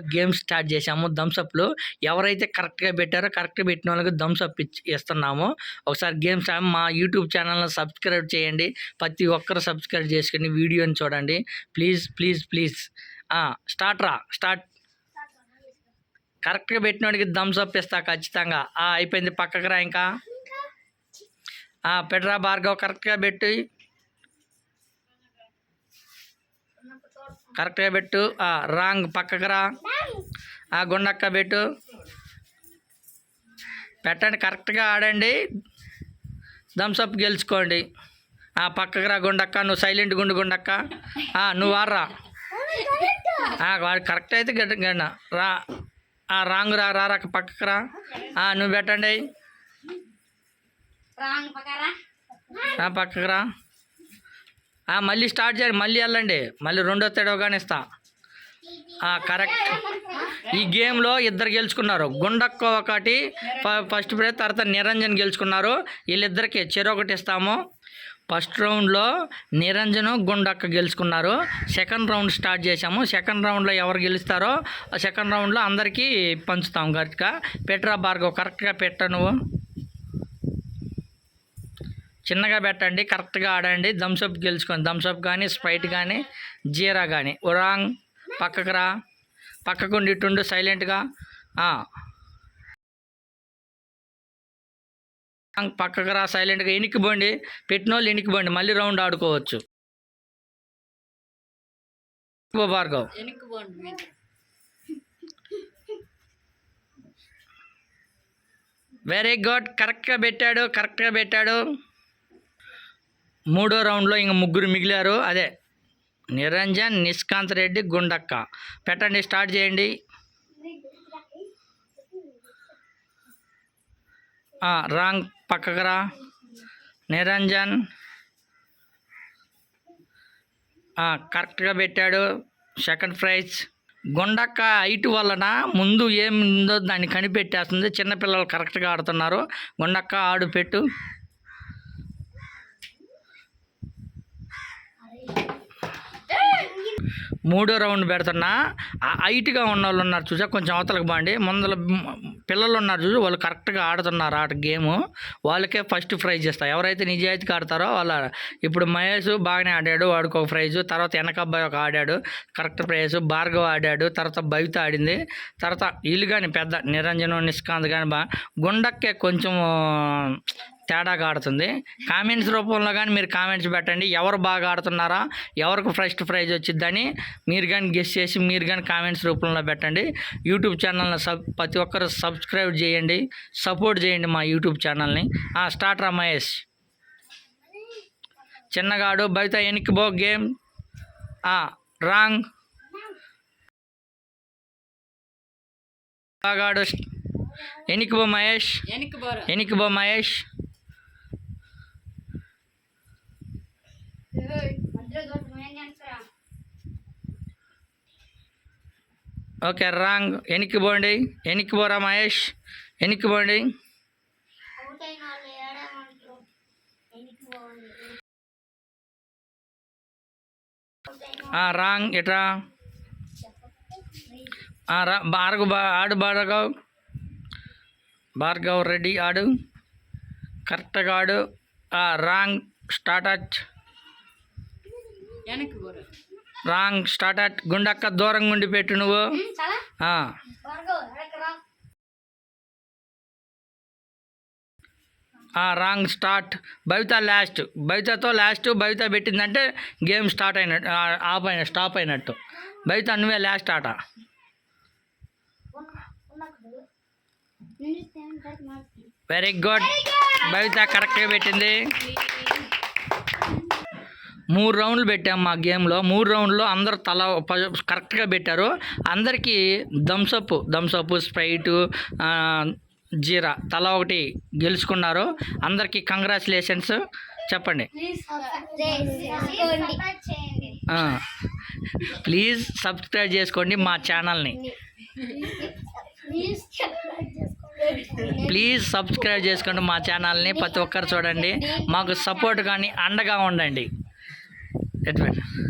Game start చేసాము థమ్స్అప్లు ఎవరైతే కరెక్ట్గా పెట్టారో కరెక్ట్గా పెట్టిన వాళ్ళకి థమ్స్అప్ ఇచ్చి ఇస్తున్నాము. ఒకసారి గేమ్ స్టార్ట్ మా యూట్యూబ్ ఛానల్ని సబ్స్క్రైబ్ చేయండి. ప్రతి ఒక్కరు సబ్స్క్రైబ్ చేసుకుని వీడియోని చూడండి. Please please please. స్టార్ట్ రా. స్టార్ట్. కరెక్ట్గా పెట్టినోడికి థమ్స్ థమ్స్అప్ ఇస్తా ఖచ్చితంగా. అయిపోయింది. పక్కకు రా ఇంకా. పెడరా పెట్టరా భార్గవ్. కరెక్ట్గా పెట్టి. కరెక్ట్గా పెట్టు. ఆ, రాంగ్ పక్కకు రా. ఆ, గుండక్క పెట్టు. పెట్టండి కరెక్ట్గా ఆడండి. థమ్స్ అప్ గెలుచుకోండి. ఆ, పక్కకు రా గుండక్క నువ్వు సైలెంట్ గుండు గుండక్క. నువ్వు ఆడరా ఆ, వాడు కరెక్ట్ అయితే గడ్డ రా. ఆ, రాంగ్ రా రా రా పక్కకు రా. నువ్వు పెట్టండి. పక్కకు రా. మళ్ళీ స్టార్ట్ చేయండి మళ్ళీ వెళ్ళండి. మళ్ళీ రెండో తెడవగానే ఇస్తా కరెక్ట్. ఈ గేమ్లో ఇద్దరు గెలుచుకున్నారు. గుండక్క ఒకటి ఫస్ట్ ప్రైజ్ తర్వాత నిరంజన్ గెలుచుకున్నారు. వీళ్ళిద్దరికి చెరొకటి ఇస్తాము. ఫస్ట్ రౌండ్లో నిరంజను గుండక్క గెలుచుకున్నారు. సెకండ్ రౌండ్ స్టార్ట్ చేసాము సెకండ్ రౌండ్లో ఎవరు గెలుస్తారో ఆ సెకండ్ రౌండ్లో అందరికీ పంచుతాం కరెక్ట్గా పెట్టరా భార్గవ్ కరెక్ట్గా పెట్ట నువ్వు. చిన్నగా పెట్టండి కరెక్ట్గా ఆడండి. థమ్స్అప్ గెలుచుకోండి. థమ్స్అప్ కానీ స్ప్రైట్ కానీ జీరా కానీ ఉరాంగ్ పక్కకు రా. పక్కకుండి ఇటుండు సైలెంట్గా పక్కకు రా సైలెంట్గా ఎనికిపోండి పెట్టిన వాళ్ళు ఎనికిపోండి మళ్ళీ రౌండ్ ఆడుకోవచ్చు. భార్గవ్. వెరీ గుడ్ కరెక్ట్గా పెట్టాడు. కరెక్ట్గా పెట్టాడు. మూడో రౌండ్లో ఇంక ముగ్గురు మిగిలారు. అదే నిరంజన్ నిష్కాంత్ రెడ్డి గుండక్క. పెట్టండి స్టార్ట్ చేయండి. రాంగ్ పక్కకరా నిరంజన్. కరెక్ట్గా పెట్టాడు. Second prize. గుండక్క హైట్ వలన ముందు ఏముందో దాన్ని కనిపెట్టేస్తుంది. చిన్నపిల్లలు కరెక్ట్గా ఆడుతున్నారు. గుండక్క ఆడు పెట్టు. మూడో రౌండ్ పెడుతున్నా. ఆ హైట్గా ఉన్న వాళ్ళు ఉన్నారు చూసా కొంచెం అవతలకు బాండి ముందర పిల్లలు ఉన్నారు చూసి వాళ్ళు కరెక్ట్గా ఆడుతున్నారు ఆట గేమ్. వాళ్ళకే ఫస్ట్ ప్రైజ్ ఇస్తా. ఎవరైతే నిజాయితీగా ఆడతారో వాళ్ళ ఇప్పుడు మహేష్ బాగానే ఆడాడు వాడికి ఒక ప్రైజు. తర్వాత వెనకబ్బాయి ఒక ఆడాడు కరెక్ట్ ప్రైజ్. భార్గవ్ ఆడాడు తర్వాత భవిత ఆడింది. తర్వాత వీళ్ళు కానీ పెద్ద నిరంజనం నిష్కాంత్ కానీ బా గుండక్కే కొంచెం తేడాగా ఆడుతుంది. కామెంట్స్ రూపంలో కానీ మీరు కామెంట్స్ పెట్టండి. ఎవరు బాగా ఆడుతున్నారా ఎవరికి ఫస్ట్ ప్రైజ్ వచ్చిద్దని మీరు కానీ గెస్ చేసి మీరు కానీ కామెంట్స్ రూపంలో పెట్టండి. యూట్యూబ్ ఛానల్ని సబ్ ప్రతి ఒక్కరు సబ్స్క్రైబ్ చేయండి. సపోర్ట్ చేయండి మా యూట్యూబ్ ఛానల్ని. స్టార్ట్ రా మహేష్. చిన్నగాడు బయట వెనక్కి బో గేమ్. రాంగ్. వెనక్కి బో మహేష్. వెనక్కి బో మహేష్. Okay wrong. వెనక్కి పోండి. వెనక్కి పోరా మహేష్? వెనక్కి పోండి. రాంగ్. ఇట్రా ఆ, రా. భార్గవ్ ఆడు భార్గవ్ భార్గవ్ రెడీ ఆడు. కరెక్ట్గా ఆడు. ఆ, రాంగ్. స్టార్ట్ పోరు రాంగ్ స్టార్ట్ అట్ గుండక్క దూరంగా ఉండి పెట్టు నువ్వు రాంగ్ స్టార్ట్ భవిత లాస్ట్ భవితతో లాస్ట్ భవిత పెట్టిందంటే గేమ్ స్టార్ట్ అయినట్టు ఆఫ్ అయిన స్టాప్ అయినట్టు భవిత నువ్వే లాస్ట్ ఆట వెరీ గుడ్ భవిత కరెక్ట్గా పెట్టింది మూడు రౌండ్లు పెట్టాం మా గేమ్లో. మూడు రౌండ్లో అందరూ తల కరెక్ట్గా పెట్టారు. అందరికీ థమ్సప్ థమ్సప్ స్ప్రైటు జీరా తల ఒకటి గెలుచుకున్నారు. అందరికీ కంగ్రాచులేషన్స్. చెప్పండి. ప్లీజ్ సబ్స్క్రైబ్ చేసుకోండి మా ఛానల్ని. ప్లీజ్ సబ్స్క్రైబ్ చేసుకోండి మా ఛానల్ని. ప్రతి ఒక్కరు చూడండి. మాకు సపోర్ట్ కానీ అండగా ఉండండి. Edwin.